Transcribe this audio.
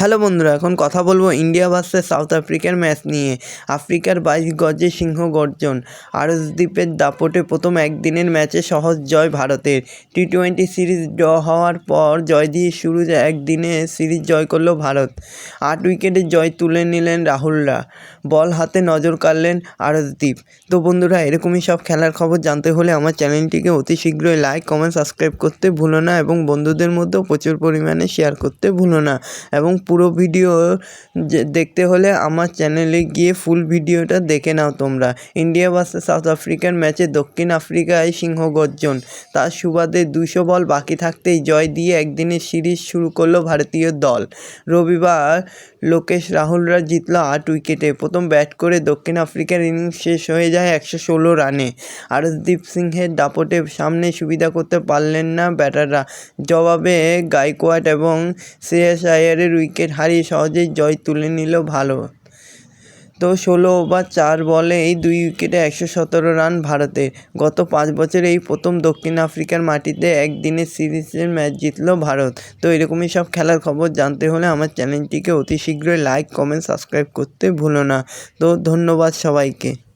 Hello বন্ধুরা, এখন কথা বলব ইন্ডিয়া ভার্সেস সাউথ আফ্রিকার ম্যাচ নিয়ে। আফ্রিকার বাইশ গজে সিংহ গর্জন। আরসদ্বীপের দাপটে প্রথম একদিনের ম্যাচে সহজ জয় ভারতের। টি টোয়েন্টি সিরিজ ড্র হওয়ার পর জয় দিয়ে শুরু একদিনে সিরিজ জয় করল ভারত। আট উইকেটে জয় তুলে নিলেন রাহুলরা। বল হাতে নজর কাড়লেন আরসদ্বীপ। তো বন্ধুরা, এরকমই সব খেলার খবর জানতে হলে আমার চ্যানেলটিকে অতি শীঘ্রই লাইক কমেন্ট সাবস্ক্রাইব করতে ভুলো না এবং বন্ধুদের মধ্যেও প্রচুর পরিমাণে শেয়ার করতে ভুলো না। এবং পুরো ভিডিও দেখতে হলে আমার চ্যানেলে গিয়ে ফুল ভিডিওটা দেখে নাও তোমরা। ইন্ডিয়া ভার্সেস সাউথ আফ্রিকার ম্যাচে দক্ষিণ আফ্রিকায় সিংহ গর্জন। তার সুবাদে দুশো বল বাকি থাকতেই জয় দিয়ে একদিনের সিরিজ শুরু করল ভারতীয় দল। রবিবার লোকেশ রাহুলরা জিতল আট উইকেটে। প্রথম ব্যাট করে দক্ষিণ আফ্রিকার ইনিংস শেষ হয়ে যায় একশো ষোলো রানে। আরশদীপ সিংহের দাপটে সামনে সুবিধা করতে পারলেন না ব্যাটাররা। জবাবে গাইকোয়াড এবং শ্রেয়াস আয়ারের উইকেট হারিয়ে সহজেই জয় তুলে নিল ভালো। তো ষোলো ওভার চার বলে এই দুই উইকেটে একশো সতেরো রান ভারতের। গত পাঁচ বছরে এই প্রথম দক্ষিণ আফ্রিকার মাটিতে একদিনের সিরিজের ম্যাচ জিতল ভারত। তো এরকমই সব খেলার খবর জানতে হলে আমার চ্যানেলটিকে অতি শীঘ্রই লাইক কমেন্ট সাবস্ক্রাইব করতে ভুলো না। তো ধন্যবাদ সবাইকে।